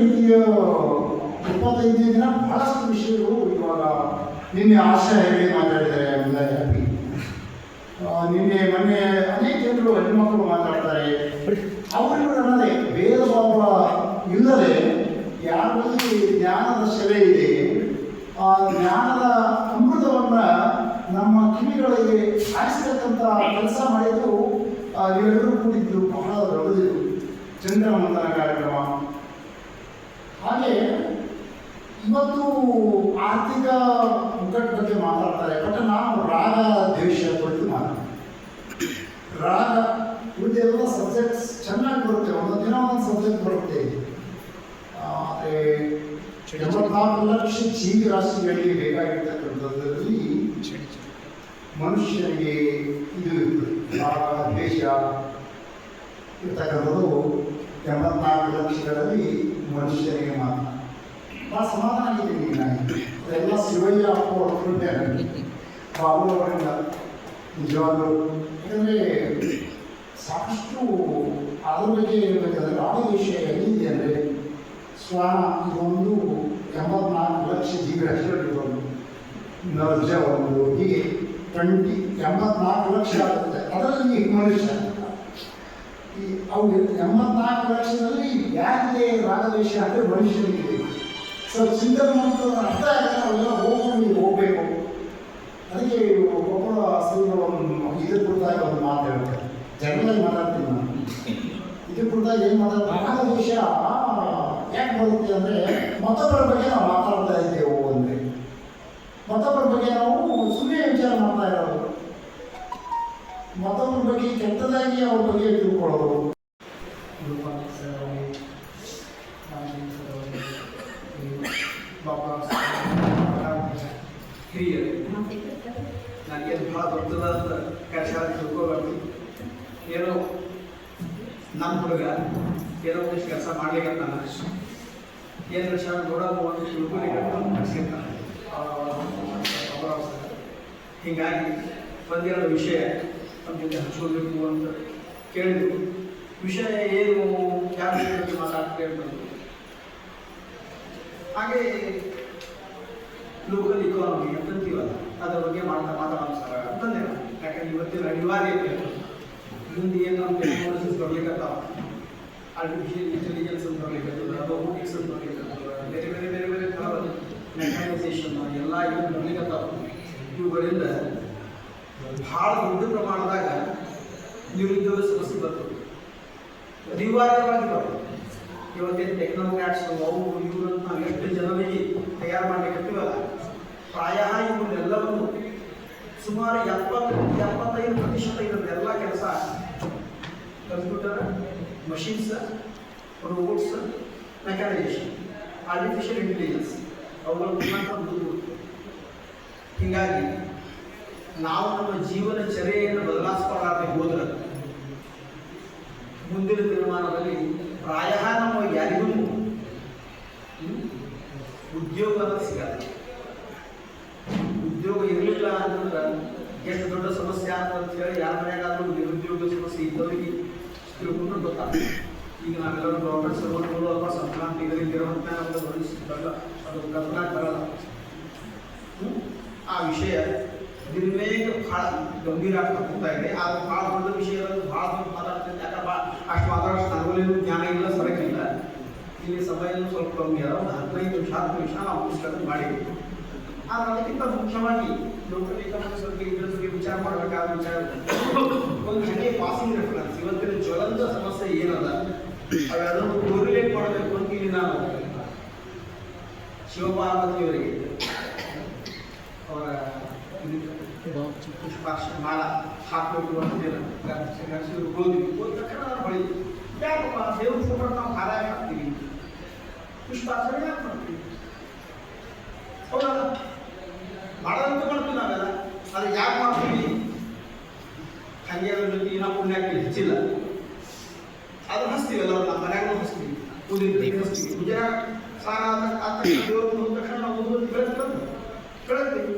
ರೀತಿಯ ಇಪ್ಪತ್ತೈದು ದಿನ ಬಹಳಷ್ಟು ವಿಷಯಗಳು ಇವಾಗ ನಿನ್ನೆ ಆಶಾ ಹೇಗೆ ಮಾತಾಡಿದ್ದಾರೆ ಹ್ಯಾಪಿ ನಿನ್ನೆ ಮೊನ್ನೆ ಅನೇಕ ಜನರು ಹೆಣ್ಮಕ್ಕಳು ಮಾತಾಡ್ತಾರೆ. ಅವರು ಅನ್ನೋದೇ ಭೇದ ಭಾವ ಇಲ್ಲದೆ ಯಾರಲ್ಲಿ ಜ್ಞಾನದ ಸೆಲೆ ಇದೆ, ಆ ಜ್ಞಾನದ ಅಮೃತವನ್ನು ನಮ್ಮ ಕಿವಿಗಳಿಗೆ ಹಾಯಿಸ್ತಕ್ಕಂಥ ಕೆಲಸ ಮಾಡಿದ್ದು ನೀವೆಲ್ಲರೂ ಕೂಡಿದ್ದು ಬಹಳ ದೊಡ್ಡದಿದು. ಚಂದ್ರಮಂಥನ ಕಾರ್ಯಕ್ರಮ ಹಾಗೆ ಇವತ್ತು ಆರ್ಥಿಕ ಮುಗ್ಗಟ್ಟ ಬಗ್ಗೆ ಮಾತಾಡ್ತಾರೆ. ಬಟ್ ನಾನು ರಾಗ ದೇಶ ಕುರಿತು ಮಾತಾಡ್ತೀವಿ. ರಾಗ ಉಳಿದೆಲ್ಲ ಸಬ್ಜೆಕ್ಟ್ಸ್ ಚೆನ್ನಾಗಿ ಬರುತ್ತೆ. ಒಂದೊಂದು ದಿನ ಒಂದೊಂದು ಸಬ್ಜೆಕ್ಟ್ ಬರುತ್ತೆ. ಆದರೆ ಎಂಬತ್ನಾಲ್ಕು ಲಕ್ಷ ಜೀವರಾಶಿಗಳಿಗೆ ಬೇಕಾಗಿರ್ತಕ್ಕಂಥದ್ರಲ್ಲಿ ಮನುಷ್ಯನಿಗೆ ಇದು ರಾಗ ದೇಶ ಇರ್ತಕ್ಕಂಥದ್ದು ಎಂಬತ್ನಾಲ್ಕು ಲಕ್ಷಗಳಲ್ಲಿ ಮನುಷ್ಯನಿಗೆ ಮಾತ್ರ. ಭಾಳ ಸಮಾಧಾನ ಆಗಿದ್ದೀನಿ ನಾನು ಎಲ್ಲ ಶಿವಯ್ಯ ಅಪ್ಪ ನನಗೆ ಬಾಬು ಅವರಿಂದ ನಿಜವಾಗ್ಲೂ ಯಾಕಂದರೆ ಸಾಕಷ್ಟು ಅದ್ರ ಬಗ್ಗೆ ಹೇಳ್ಬೇಕಾದ್ರೆ ವಿಷಯ ಎಲ್ಲಿದೆ ಅಂದರೆ ಶ್ವಾನ ಇದೊಂದು ಎಂಬತ್ನಾಲ್ಕು ಲಕ್ಷ ಜೀವರಾಶಿಗಳಿರೋದು ನರ್ಜ ಒಂದು ಹೀಗೆ ಟ್ವೆಂಟಿ ಎಂಬತ್ನಾಲ್ಕು ಲಕ್ಷ ಆಗುತ್ತೆ ಅದರಲ್ಲಿ ಮನುಷ್ಯ ಈ ಅವು ಎಂಬತ್ನಾಲ್ಕು ಲಕ್ಷದಲ್ಲಿ ಯಾರಿಗೆ ರಾಗದೇಶ ಅಂದರೆ ಮನುಷ್ಯನಿಗೆ ಸೊ ಚಿಂತನೆ ಮಾಡೋದು ಅರ್ಥ ಆಗಲ್ಲ ಅವೆಲ್ಲ ಹೋಗಿ ಹೋಗ್ಬೇಕು. ಅದಕ್ಕೆ ಒಬ್ಬ ಸಿನಿಮಾ ಇದ್ರ ಕುರಿತಾಗಿ ಒಂದು ಮಾತು ಹೇಳ್ತಾರೆ. ಜನರಲ್ಲಿ ಮಾತಾಡ್ತೀನಿ ನಾನು. ಇದ್ರ ಕುರಿತಾಗಿ ಏನು ಮಾತಾಡ್ತಾರೆ? ವಿಷಯ ಯಾಕೆ ಬರುತ್ತೆ ಅಂದರೆ ಮತ್ತೊಬ್ಬರ ಬಗ್ಗೆ ನಾವು ಮಾತಾಡ್ತಾ ಇದ್ದೇವೆ ಅಂದರೆ. ಮತ್ತೊಬ್ಬರ ಬಗ್ಗೆ ನಾವು ಸುಮ್ಮನೆ ವಿಚಾರ ಮಾಡ್ತಾ ಇರೋದು. ಮತ್ತೊಬ್ಬರ ಬಗ್ಗೆ ಕೆಟ್ಟದಾಗಿ ಅವ್ರ ಬಗ್ಗೆ ತಿಳ್ಕೊಳ್ಳೋದು. ನನಗೇನು ಭಾಳ ದೊಡ್ಡದಾದ ಕೆಲಸ ತಿಳ್ಕೋಬಾರ್ದು ಏನೋ ನಮ್ಮ ಹುಡುಗ ಏನೋ ಒಂದಿಷ್ಟು ಕೆಲಸ ಮಾಡ್ಲಿಕ್ಕೆ ಏನು ಕೆಲಸ ನೋಡೋದು ಒಂದು ತಿಳ್ಕೊಲಿಕ್ಕೆ ಕಳ್ಸಿರ್ತಾನೆ ಹೀಗಾಗಿ ಒಂದೆರಡು ವಿಷಯ ನಮ್ಮ ಜೊತೆ ಅಂತ ಕೇಳಿದ್ರು. ವಿಷಯ ಏನು? ಯಾರ ವಿಷಯ ಬಗ್ಗೆ ಮಾತಾಡ್ತಾ ಇರ್ಬೋದು ಹಾಗೆ ಲೋಕಲ್ ಇಕಾನಮಿ ಅಂತಂತೀವಲ್ಲ ಅದರ ಬಗ್ಗೆ ಮಾಡ್ತಾ ಮಾತಾಡೋಣ ಸರ್. ಅಂತಂದೆ ಯಾಕಂದ್ರೆ ಇವತ್ತಿನ ಅನಿವಾರ್ಯ ಮುಂದೆ ಏನು ನಮ್ಮ ಟೆಕ್ನಾಲಜಿಸ್ ಬರ್ಲಿಕ್ಕತ್ತಾವ ಆರ್ಟಿಫಿಷಿಯಲ್ ಇಂಟೆಲಿಜೆನ್ಸ್ ಅಂತ ಬರ್ಲಿಕ್ಕತ್ತದ ರೋಬೋಟಿಕ್ಸ್ ಅಂತ ಬರ್ಲಿಕ್ಕತ್ತದ ಬೇರೆ ಬೇರೆ ಬೇರೆ ಬೇರೆ ಥರದ ಮೆಕ್ಯಾನೈಸೇಷನ್ ಎಲ್ಲ ಇವು ಬರ್ಲಿಕ್ಕತ್ತಾವ ಇವುಗಳಿಂದ ಭಾಳ ದೊಡ್ಡ ಪ್ರಮಾಣದಾಗ ನಿರುದ್ಯೋಗ ಸಮಸ್ಯೆ ಬರ್ತದೆ. ಅನಿವಾರ್ಯವಾಗಿ ಬರ್ತದೆ. ಇವತ್ತೇನು ಟೆಕ್ನೋಕ್ರಾಟ್ಸ್ ಅವು ಇವರು ನಾವು ಎಷ್ಟು ಜನರಿಗೆ ತಯಾರು ಮಾಡಲಿಕ್ಕತ್ತೀವಲ್ಲ ಪ್ರಾಯ ಇವನ್ನೆಲ್ಲವನ್ನು ಸುಮಾರು ಎಪ್ಪತ್ತು, ಎಪ್ಪತ್ತೈದು ಪ್ರತಿಶತ ಇವನ್ನೆಲ್ಲ ಕೆಲಸ computer, machines robots mechanisation artificial intelligence ಅವುಗಳ ಮುಖಾಂತರ ಹೀಗಾಗಿ ನಾವು ನಮ್ಮ ಜೀವನ ಚರ್ಯೆಯನ್ನು ಬದಲಾಯಿಸ್ಕೊಳ್ಳಾರ್ದೆ ಹೋದ್ರೆ ಇರಲಿಲ್ಲ ಅಂತಂದ್ರೆ ಎಷ್ಟು ದೊಡ್ಡ ಸಮಸ್ಯೆ ಅಂತ ಹೇಳಿ ಯಾರ ಮನೆಯಾಗಾದ್ರೂ ನಿರುದ್ಯೋಗ ಸಮಸ್ಯೆ ಇದ್ದವರಿಗೆ ತಿಳ್ಕೊಂಡ್ರೆ ಗೊತ್ತಾಗ್ತದೆ ಈಗ ನಾವೆಲ್ಲರೂ ಗೌರ್ಮೆಂಟ್ ಸರ್ವರ್ಗಳು ಅಥವಾ ಸಂಕ್ರಾಂತಿ ಡಿಗ್ರಿ ಇರುವಂತ ನಮ್ಗೆ ಬರಲ್ಲ ಅದು ಕಲ್ಪನಾ ಬರಲ್ಲ ಹ್ಮ್? ಆ ವಿಷಯ ನಿರ್ವೇಗ ಭಾಳ ಗಂಭೀರ ಆಗ್ತಾ ಹೋಗ್ತಾ ಇದೆ ಅದು ಭಾಳ ದೊಡ್ಡ ವಿಷಯ ಭಾಳ ದೊಡ್ಡ ಮಾತಾಡ್ತಿದ್ದೆ ಯಾಕಂದ್ರೆ ಭಾಳ ಅಷ್ಟು ಮಾತಾಡೋಷ್ಟು ನನಗೇನು ಜ್ಞಾನ ಇಲ್ಲ ಸರಕಿಲ್ಲ ಇಲ್ಲಿ ಸಮಯನೂ ಸ್ವಲ್ಪ ಕಮ್ಮಿ ಅದ ಒಂದು ಹದಿನೈದು ನಿಮಿಷ ಹತ್ತು ನಿಮಿಷ ನಾವು ಡಿಸ್ಕಸ್ ಮಾಡಿದ್ವಿ ಆದ್ರೆ ಅದಕ್ಕಿಂತ ಮುಖ್ಯವಾಗಿ ಲೋಕಲ್ ಎಕನಾಮಿಕ್ಸ್ ಬಗ್ಗೆ ಇದ್ರ ಬಗ್ಗೆ ವಿಚಾರ ಮಾಡಬೇಕಾದ ವಿಚಾರ ಒಂದು ಹಂಗೆ ಪಾಸಿಂಗ್ ರೆಫರೆನ್ಸ್ ಇವತ್ತಿನ ಜ್ವಲಂತ ಸಮಸ್ಯೆ ಏನದ ಅವೆಲ್ಲರೂ ಕೋರಿಲೇಟ್ ಮಾಡಬೇಕು ಅಂತ ಇಲ್ಲಿ ನಾನು ಶಿವಪಾರ್ವತಿಯವರಿಗೆ ಅವರ ಪುಷ್ಪಾಕ್ಷ ಮಾಲ ಹಾಕಬೇಕು ಅಂತ ಗಂಡಸರು ಹೋದ್ವಿ ಹೋದ ತಕ್ಷಣ ನಾನು ಹೊಳಿ ಯಾಕಪ್ಪ ದೇವ್ರ ಫೋಟೋ ನಾವು ಹಾರ ಯಾಕೆ ಹಾಕ್ತೀವಿ ಪುಷ್ಪಾಕ್ಷರ ಯಾಕೆ ಮಾಡ್ತೀವಿ ಹೌದಲ್ಲ ಅದ್ರ ಜೊತೆ ಏನೋ ಪುಣ್ಯ ಹೆಚ್ಚಿಲ್ಲ ಅದು ಹಸ್ತೀವಿ ಎಲ್ಲರೂ ನಮ್ಮ ಮನ್ಯಾಗೂ ಹಸ್ತೀವಿ ಉದಿರ್ತೀವಿ ಹಸ್ತೀವಿ ಸಾರ ಆದ ತಕ್ಷಣ ನಾವು ಉದ್ಬೋದು ಕಳಿಸ್ತೀವಿ